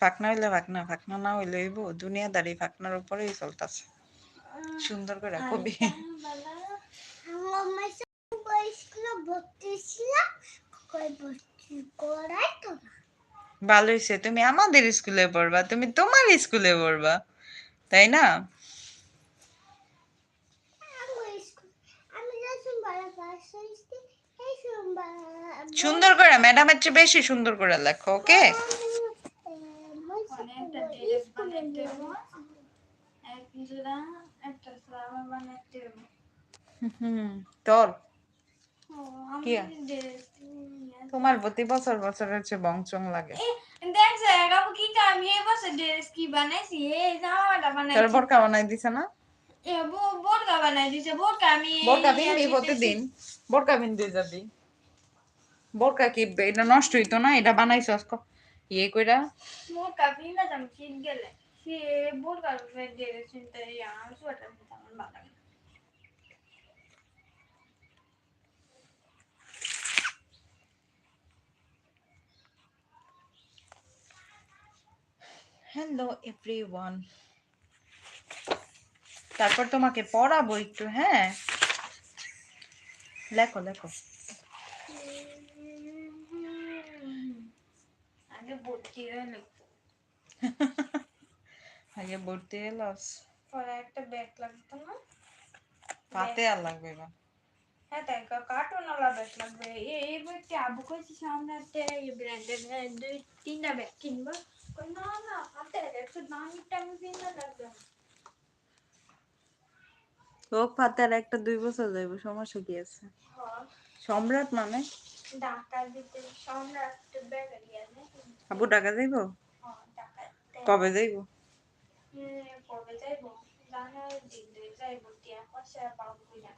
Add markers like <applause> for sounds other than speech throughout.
ফাকনা হইলে ফাকনা ফাকনা না হইলে হইব। দুনিয়াদারি ফাকনার উপরেই চলতেছে। সুন্দর করে কবি ভালো হয়েছে তুমি আমাদের স্কুলে পড়বা, তুমি তোমার স্কুলে পড়বা, তাই না আমার স্কুল আমি যখন বড় পাস হয়েছি এই সোমবার সুন্দর করে ম্যাডামের চেয়ে বেশি সুন্দর করে লেখো ওকে? তোর। কি? তোমার প্রতি বছর বছর হচ্ছে বংচং লাগে। দেখছ এরকম কি তো আমি এই বছর ড্রেস কি বানাইছি? এই জামাটা তোর বোরকা বানাই দিছে না? এ বোরকা বানাই দিছে বোরকা আমি বোরকা প্রতিদিন। বোরকা পিনতে যাবি। বোরকা কি? এটা নষ্ট হইতো না? এটা বানাইছস ক- ইয়ে কইরা? বোরকা পিনা আমি শীত গেলে। সে বোরকা ড্রেস চিনতে আমার সোয়েটার পিনতে আমার ভালো লাগে। হ্যালো এভরিওয়ান তারপর তোমাকে পড়াবো একটু হ্যাঁ? লেখো লেখো। আগে ভর্তি হয়ে লিখব আগে ভর্তি এলাস পরে একটা ব্যাগ লাগতো না পাতে আর লাগবে এবার হ্যাঁ তাই কার্টুন ওলা ব্যাগ লাগবে এই ব্যাগটি আবু কইছি সামনে একটা এই ব্র্যান্ডের দুই তিনটা ব্যাগ কিনবো কই না না হাতে একটু দামিটা আমি কিনতে লাগবে পাতার একটা দুই বছর যাইব সমস্যা কি আছে হ্যাঁ সম্রাট মানে ঢাকা আবু টাকা যাইব? কবে যাইব? কবে যাইবো? জানো দিন দিয়ে যাইবো টিয়া পয়সা পাবো কিনা।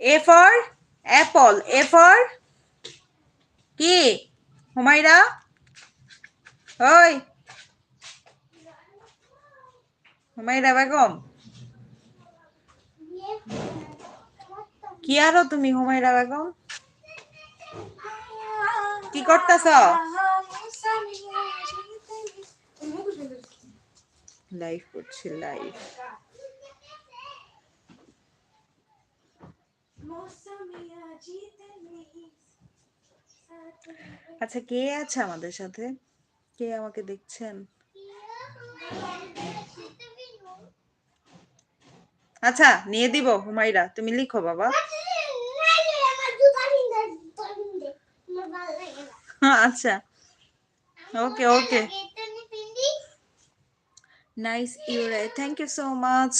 A for apple A for কি? হুমাইরা ওই। হুমাইরা বেগম? কি আরও তুমি হুমাইরা বেগম কি করতেছ? লাইভ করছি লাইভ আচ্ছা কে আছে আমাদের সাথে? কে আমাকে দেখছেন? আচ্ছা নিয়ে দিব হুমাইরা তুমি লিখো বাবা। আচ্ছা ওকে ওকে। নাইস ইউরে থ্যাংক ইউ সো মাচ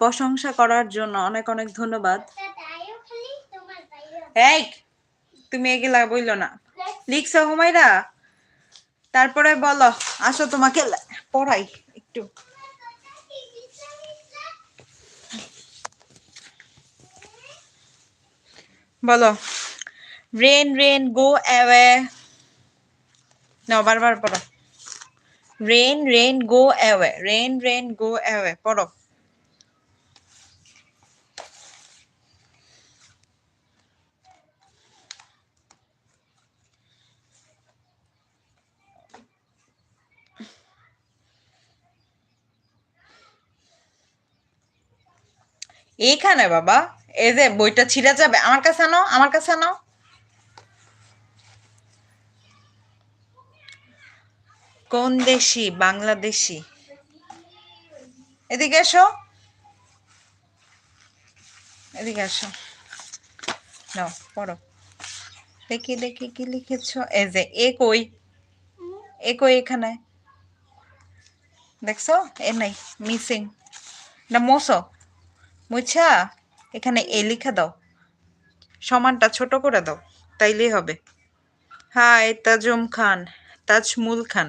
প্রশংসা করার জন্য অনেক অনেক ধন্যবাদ। এই, তুমি এগুলা বইলো না। লিখছো হুমাইরা তারপরে বলো, আসো তোমাকে পড়াই একটু। বলো। রেন রেন গো অ্যাওয়ে না বারবার পড়ো। Rain rain go away rain rain go away পড়ো। এইখানে বাবা এই যে বইটা ছিঁড়া যাবে, আমার কাছে আনো, আমার কাছে আনো। কোন দেশি? বাংলাদেশি। এদিকে এসো। এদিকে আসো নাও, পড়ো। দেখি দেখি কি লিখেছো। এই যে, এ কই? এ কই এখানে? দেখছ? এ নাই, মিসিং। না, মোসো। মুছা? এখানে এ লিখে দাও। সমানটা ছোট করে দাও, তাইলেই হবে। হাই, তাজুম খান, তাজমুল খান।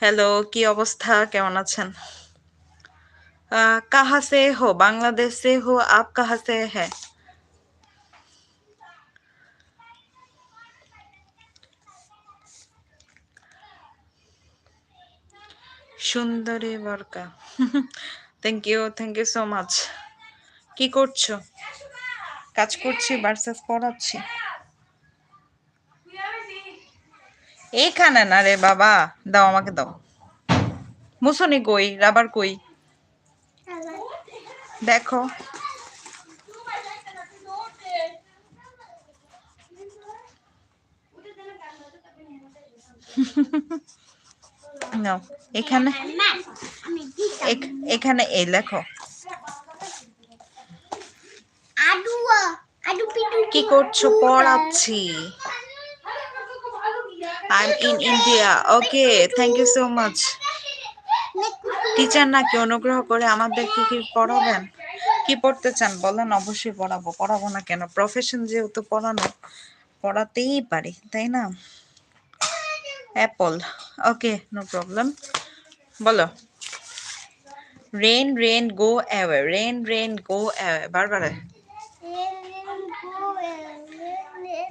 হ্যালো, কি অবস্থা? কেমন আছেন? কাহা সে হো? বাংলাদেশ হো? আপ কাহা সে হ্যাঁ সুন্দরী বরকা। Thank you thank you so much কি করছ? কাজ করছি ভার্সেস পড়াচ্ছি। এইখানে না রে বাবা, দাও আমাকে দাও। মুসনি কই, রাবার কই? দেখো। এখানে এখ- এখানে এই লেখো কি করছ? পড়াচ্ছি। I am in India okay thank you so much teacher নাকি অনুগ্রহ করে আমাদেরকে কি কি পড়াবেন? কি পড়তে চান? বলেন অবশ্যই পড়াবো। পড়াবো না কেন? প্রফেশন যেহেতু পড়ানো পড়াতেই পারি তাই না? অ্যাপল ওকে নো প্রবলেম বলো। Rain rain go away rain rain go away বারবারে।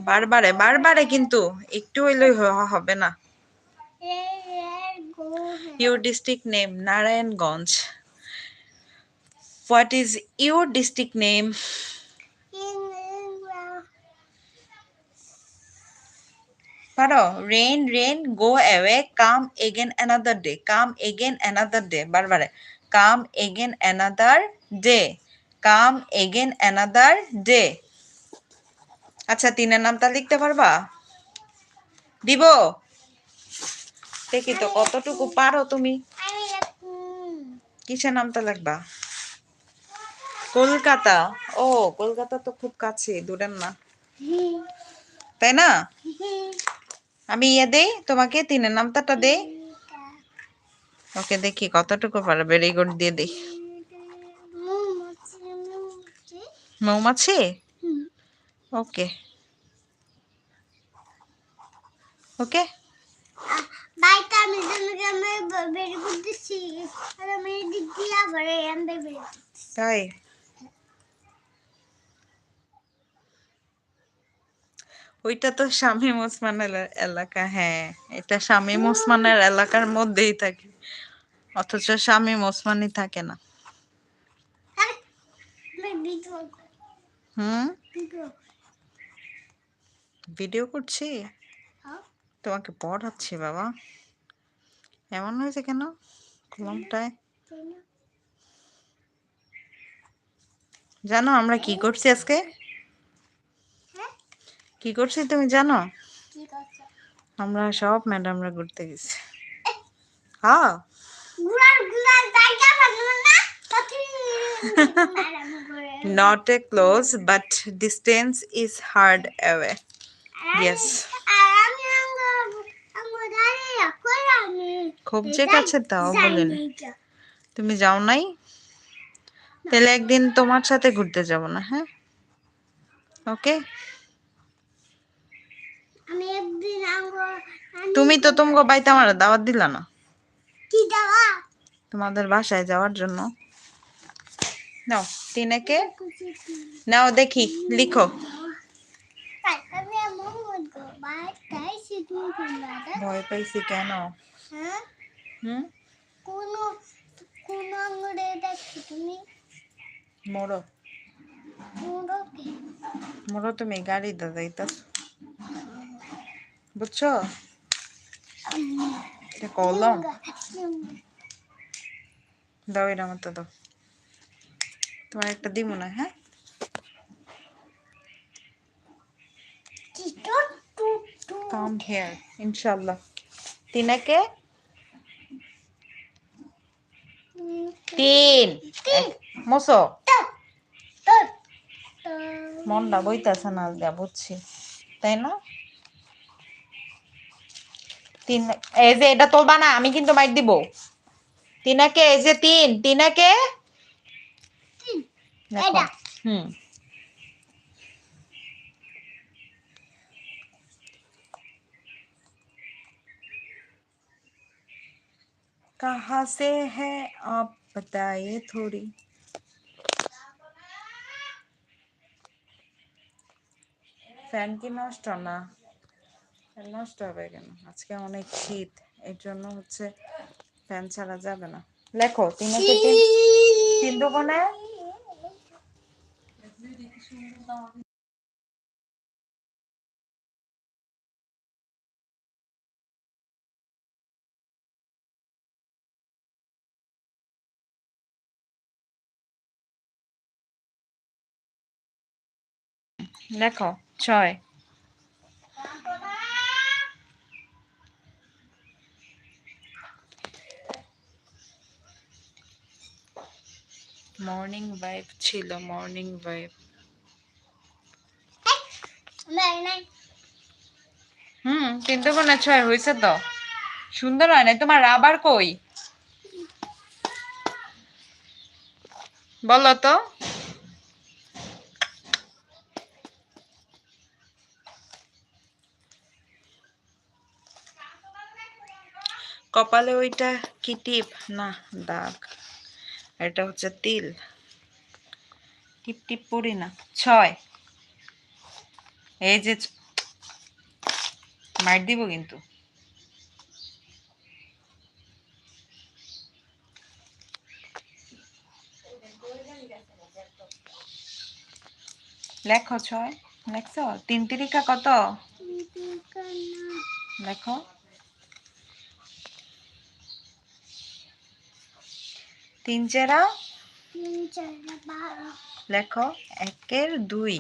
বারবারে বারবারে কিন্তু একটু হইলে হবে না। Your district name Narayanganj what is your district name পারো rain rain go away come again another day come again another day বারবারে come again another day come again another day আচ্ছা তিনের নামটা লিখতে পারবা? দিব? দেখি তো, কতটুকু পারো তুমি? কিসের নামটা লিখবা কলকাতা। ও, কলকাতা তো খুব কাছে, দূরের না। তাই না? আমি ইয়ে দেই, তোমাকে তিনের নামটাটা দেই। ওকে, দেখি কতটুকু পারো ভেরি গুড দিয়ে দিই। মৌমাছি? ওকে ওকে বাইটা আমি জনকে আমি বেরি করতেছি। আর আমি দিক দিয়ে আবার এন্ডে বেরি তাই? ওইটা তো শামীম ওসমানের এলাকা হ্যাঁ। এটা শামীম ওসমানের এলাকার মধ্যেই থাকে। অথচ শামীম ওসমানই থাকে না। আমি হুম? ভিডিও করছি? হ্যাঁ। তোমাকে পড়াচ্ছি বাবা। এমন হয়েছে কেন? কলমটায় জানো আমরা কি করছি আজকে? হ্যাঁ? কি করছি তুমি জানো? আমরা সব ম্যাডামরা ঘুরতে গেছি। হ্যাঁ। গুড়ার গুড়ার জায়গা পাবো না? তাতে <laughs> ম্যাডাম করে not a close but distance is hard away আমি খুব যে কাছে তাও বলেন। তুমি যাও নাই? তাহলে একদিন তোমার সাথে ঘুরতে যাব না হ্যাঁ? ওকে তুমি তো তোমাকে বাড়িতে আমার দাওয়াত দিলা না। তোমাদের বাসায় যাওয়ার জন্য। নাও তিনেকে নাও দেখি, লিখো আমি আমার মতো বাইক খাইছি তুমি তোমরা ভয় পাইছি কেন? হ্যাঁ? হুম? কোন কোন আঙ্গুরে দেখছ তুমি? মোড়ো। তুমি গাড়িতে যাইতাছ। বুঝছ? এটা কলম। দাও এটা মতো দাও। তোমার একটা দিব না হ্যাঁ? কাম হেয়ার ইনশাল্লাহ তিনাকে তিন মসো মনটা বইতাছে না আজকে বুঝছি। তাই না? তিন এই যে এটা তোলবা না আমি কিন্তু মাইট দিব। তিনাকে এই যে তিন। তিনাকে? হুম। कहाँ से है आप बताइए थोड़ी ফ্যান কি নষ্ট না ফ্যান নষ্ট হবে কেন আজকে অনেক শীত এর জন্য হচ্ছে ফ্যান ছাড়া যাবে না লেখো তিনকে তিন তিন দোকানে লেখো ছয়। মর্নিং ভাইব ছিল মর্নিং ভাইব। হুম তিনটে কোনা ছয় হয়েছে তো। সুন্দর হয় না তোমার রাবার কই? বলো তো। কপালে ওইটা কি টিপ? না দাগ। এটা হচ্ছে তিল। টিপ টিপ পড়ি না। ছয়। এই যে মার দিব কিন্তু। লেখো ছয়। লেখছো? তিন তিরিকা কত? লেখো। তিন চেরা? লেখো একের দুই।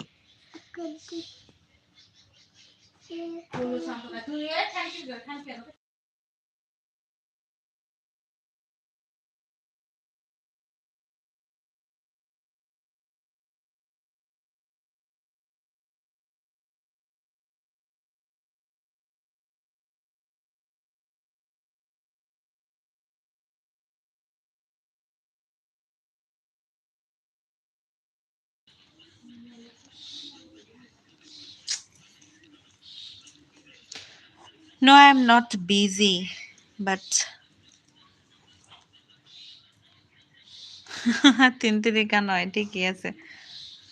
No, I am not busy, but <laughs> তিন তিরিকা নয় ঠিকই আছে।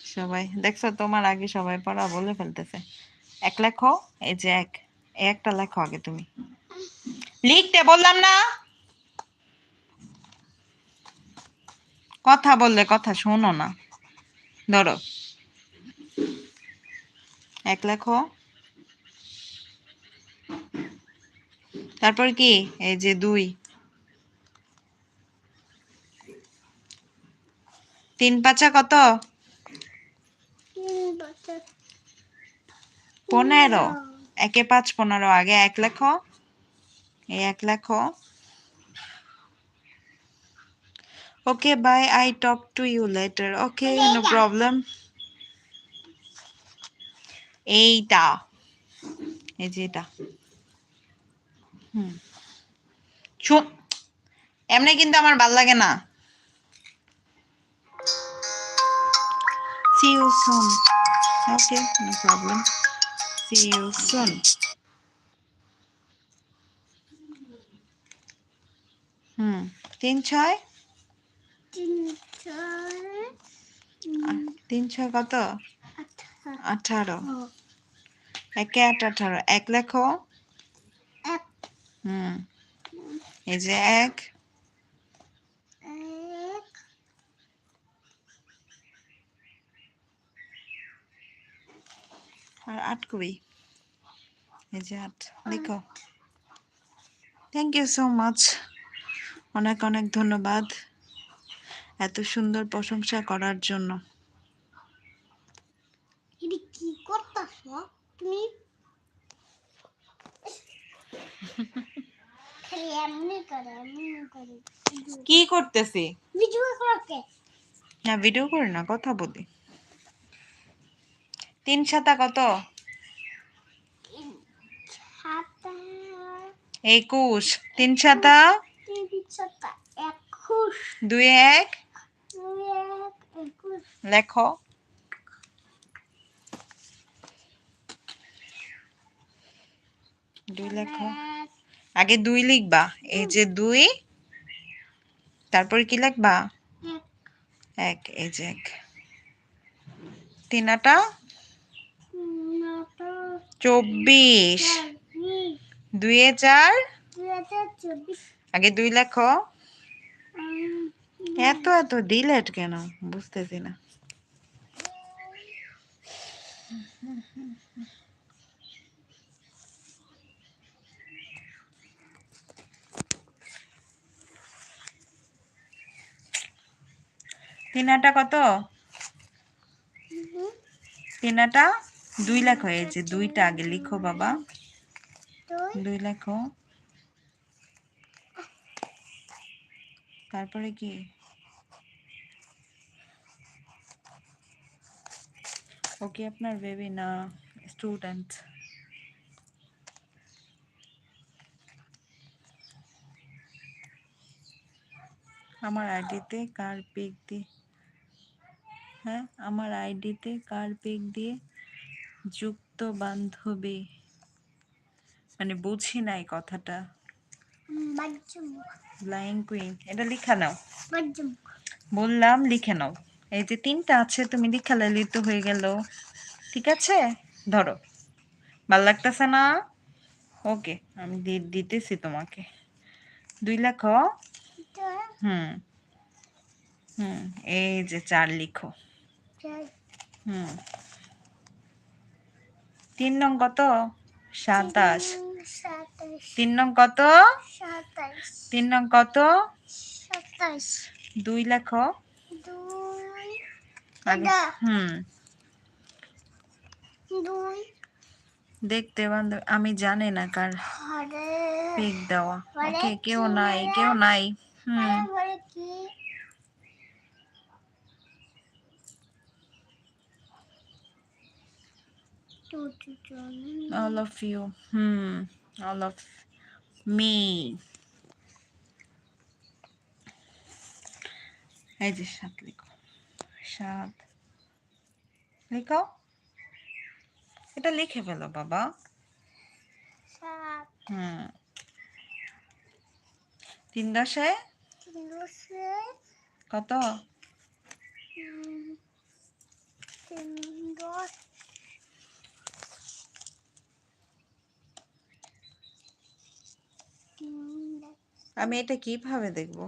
সবাই দেখছ তোমার আগে সবাই পড়া বলে ফেলতেছে। এক লেখো এই যে এক একটা লেখো আগে তুমি। লিখতে বললাম না। কথা বললে কথা শোনো না। ধরো। এক লেখো। তারপর কি? এই যে দুই। তিন পাঁচা কত? পনেরো। একে পাঁচ পনেরো। আগে এক লেখো। এই এক লেখো। Okay bye I talk to you later okay no problem এইটা। এই যে এটা। হুম। এমনি কিন্তু আমার ভালো লাগে না। See you soon. Okay, no problem. See you soon. হুম তিন ছয়? তিন ছয়। কত? আঠারো। একে আট আঠারো। এক লেখো? হুম। এই যে এক। আর আট কবি? এই যে আট। লিখো। থ্যাংক ইউ সো মাচ অনেক অনেক ধন্যবাদ এত সুন্দর প্রশংসা করার জন্য। কি করতেছ তুমি করে কি করতেছি? না ভিডিও করি না কথা বলি। তিন সাতা কত? একুশ। তিন সাতা একুশ। দুই এক। লেখো। দুই লেখো। আগে দুই লিখবা, এই যে দুই, তারপর কি লিখবা? এক, এই যে এক। তিন আটা নটা চব্বিশ চার? দুই হাজার আগে দুই লেখো। এত এত ডিলেট কেন? বুঝতেছি না। তিনাটা কত? তিনাটা? দুই লাখ হয়েছে দুইটা আগে লিখো বাবা। দুই। লেখো। তারপরে কি? ওকে আপনার বেবি না স্টুডেন্ট আমার আইডিতে কার পিক দিয়ে হ্যাঁ আমার আইডিতে কার পিক দিয়ে যুক্ত বান্ধবী। মানে বুঝি নাই কথাটা। ব্লাইং কুইন এটা লিখা নাও। বললাম লিখে নাও। এই যে তিনটা আছে তুমি লিখা লাইলি তো হয়ে গেল। ঠিক আছে? ধরো। ভালো লাগতেছে না? ওকে আমি দিতেছি তোমাকে। দুই লেখো। হুম। হুম এই যে চার লিখো। হুম। তিন নং কত? সাতাশ। তিন নং কত? তিন নং কত? দুই লেখো। হুম। দেখতে বান্ধব আমি জানি না কার পিক দেওয়া। ওকে কেউ নাই কেউ নাই। হুম তারপরে কি to to to all of you. হুম all of me. এই যে সাত লিখো। সাত লিখো? এটা লিখে ফেলো বাবা। হুম। তিন দশে? তিন দশে। কত? তিন দশ তিন দশ আমি এটা কীভাবে দেখব?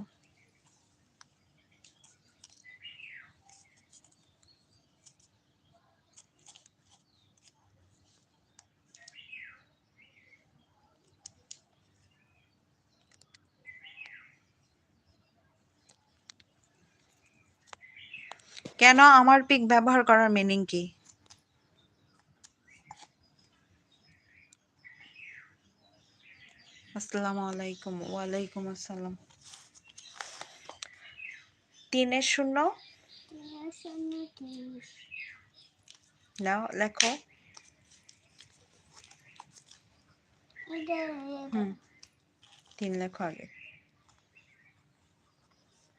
কেন আমার পিক ব্যবহার করার মিনিং কি? আসসালামু আলাইকুম ওয়ালাইকুম আসসালাম। তিনের শূন্য? শূন্য নাও লেখো। হুম তিন লেখো আগে।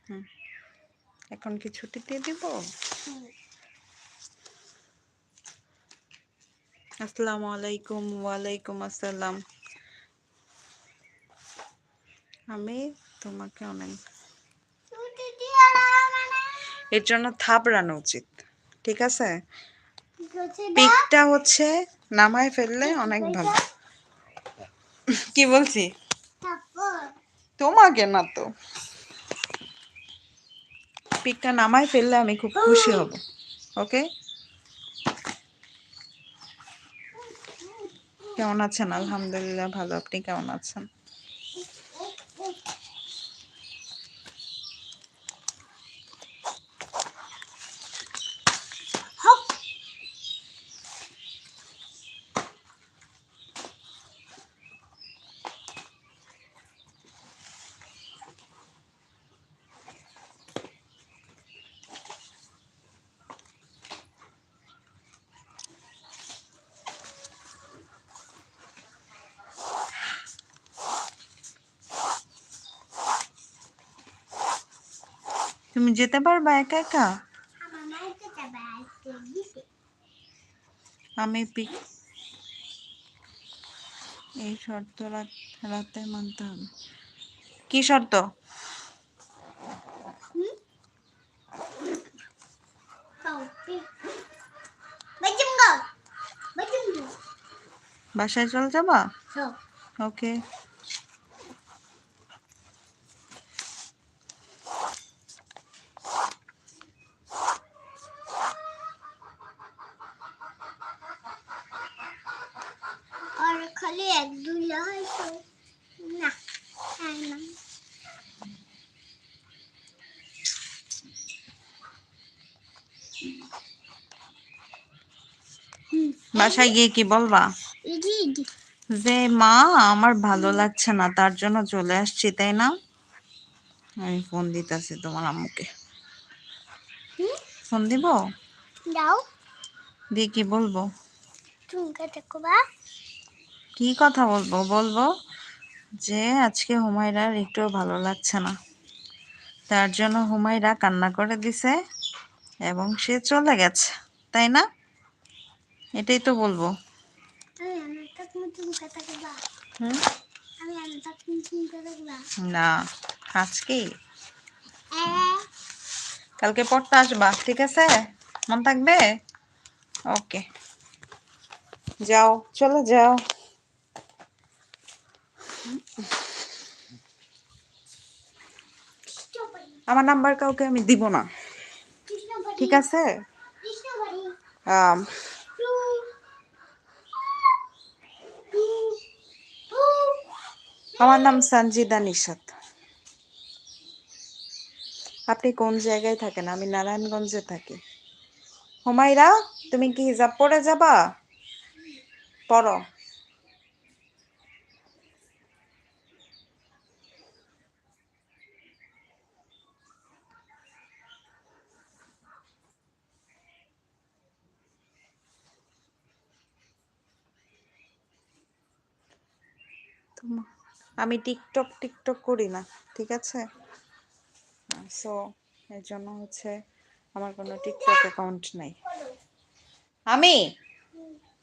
হুম এখন কি ছুটি দিয়ে দিব? আসসালামু আলাইকুম ওয়ালাইকুম আসসালাম। আমি তোমাকে অনেক এর জন্য থাপড়ানো উচিত ঠিক আছে? পিকটা হচ্ছে নামায় ফেললে অনেক ভালো। কি বলছি? তোমাকে না তো। পিকটা নামায় ফেললে আমি খুব খুশি হব ওকে? কেমন আছেন? আলহামদুলিল্লাহ ভালো। আপনি কেমন আছেন? তুমি যেতে পারবা একা একা? আমি পিক এই শর্ত রাত- মানতে হবে। কি শর্ত? বাসায় চল যাবা? ওকে বাসায় গিয়ে কি বলবা? যে মা আমার ভালো লাগছে না তার জন্য চলে আসছি তাই না? আমি ফোন দিতেছি তোমার আম্মুকে। ফোন দিব? দাও। দিয়ে কি বলব? কি কথা বলব? বলব যে আজকে হুমায়রার একটু ভালো লাগছে না। তার জন্য হুমায়রা কান্না করে দিছে এবং সে চলে গেছে তাই না? এটাই তো বলব। না। আজকেই এ? কালকে পড়তে আসবা ঠিক আছে? মন থাকবে? ওকে। যাও চলে যাও। আমার নাম্বার কাউকে আমি দিব না। ঠিক আছে? আমার নাম সঞ্জিদা নিশাত আপনি কোন জায়গায় থাকেন? আমি নারায়ণগঞ্জে থাকি। হুমাইরা তুমি কি হিজাব পরে যাবা? পড়ো। তোমা- আমি টিকটক টিকটক করি না ঠিক আছে? সো এর জন্য হচ্ছে আমার কোনো টিকটক অ্যাকাউন্ট নাই। আমি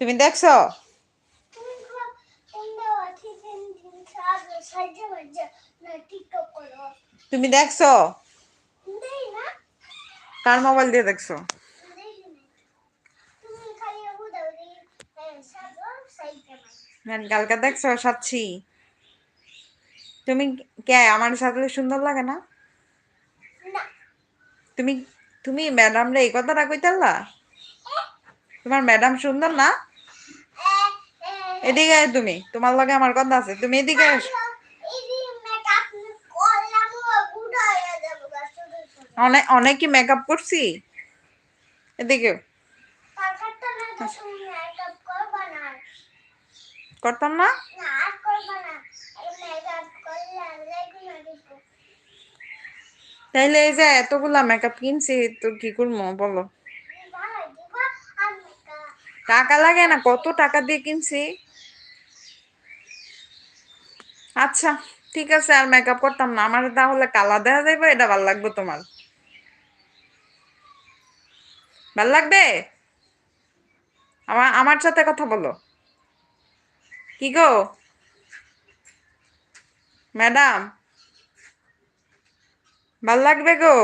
তুমি দেখছ? তুমি দেখছ? কার মোবাইল দিয়ে দেখছ? কালকে দেখছ সাচ্ছি তুমি কে? আমার সাথে সুন্দর লাগে না? তুমি তুমি ম্যাডাম রে এই কথাটা কইতাল্লা তোমার ম্যাডাম সুন্দর না? এদিকে আয় তুমি তোমার লগে আমার কথা আছে। তুমি এদিকে অনেক অনেক কি মেকআপ করছি। এদিকে করতাম না না আর করবা না মেকআপ করলে রেগুলার দিব তাইলে এই যে এতগুলা মেকআপ কিনছি, তো কি করব বলো? টাকা লাগে না, কত টাকা দিয়ে কিনছি? আচ্ছা ঠিক আছে, আর মেকআপ করতাম না। আমার তাহলে কালা দেখা যাইবে, এটা ভালো লাগবে তোমার। ভালো লাগবে? আমার আমার সাথে কথা বলো। কি গো? ম্যাডাম? ভালো লাগবে গো?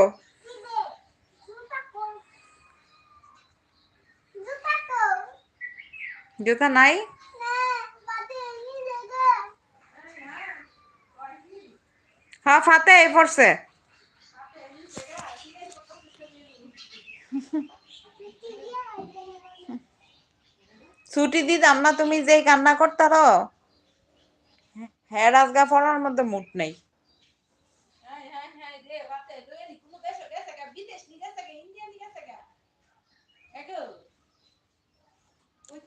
জুতা নাই? হ্যাঁ ফাতে পড়ছে ছুটি দিতাম না, তুমি যেই কান্না করতার হ্যাঁ রাজগা পড়ার মধ্যে মুড নেই।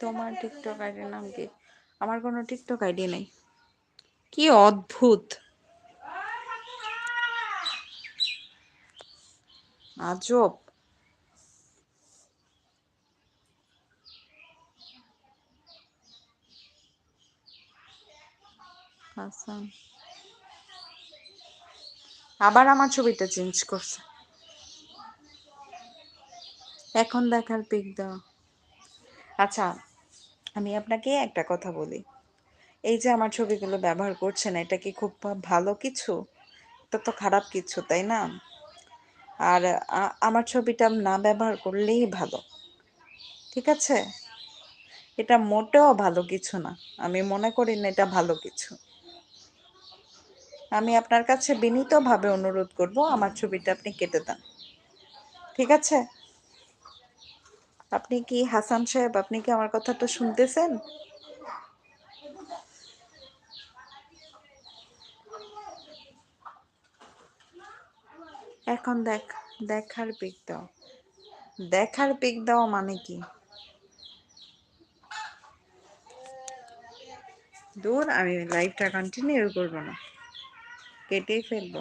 তোমার টিকটক আইডির নাম কি? আমার কোনো টিকটক আইডি নেই। কি অদ্ভুত! আজব! হাসান। আবার আমার ছবিটা চেঞ্জ করছে। এখন দেখার পিক দাও। আচ্ছা আমি আপনাকে একটা কথা বলি। এই যে আমার ছবিগুলো ব্যবহার করছেন, এটা কি খুব ভালো কিছু? এটা তো খারাপ কিছু, তাই না? আর আমার ছবিটা না ব্যবহার করলেই ভালো, ঠিক আছে? এটা মোটেও ভালো কিছু না, আমি মনে করি না এটা ভালো কিছু। আমি আপনার কাছে বিনীতভাবে অনুরোধ করব, আমার ছবিটা আপনি কেটে দেন, ঠিক আছে? আপনি কি হাসান সাহেব, আপনি কি আমার কথা তো শুনতেছেন? এখন দেখ, দেখার পিক দাও। দেখার পিক দাও মানে কি? দূর, আমি লাইভটা কন্টিনিউ করব না। কেটেই ফেলব।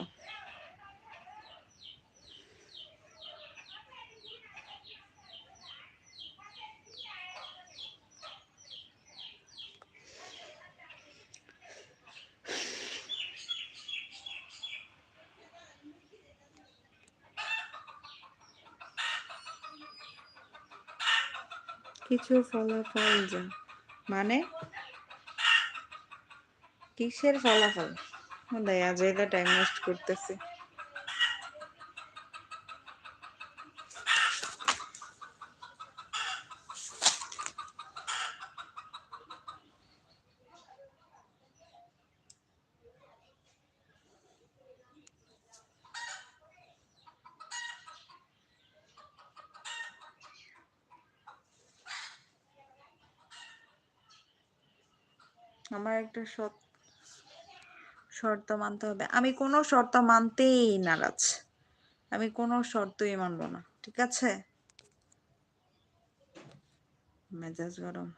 কিছু ফলাফল যা। মানে? কিসের ফলাফল? দয়া যাইলে টাইম ওয়েস্ট করতেছি আমার একটা শর্ত মানতে হবে। আমি কোনো শর্ত মানতেই নারাজ। আমি কোনো শর্তই মানব না, ঠিক আছে? মেজাজ গরম।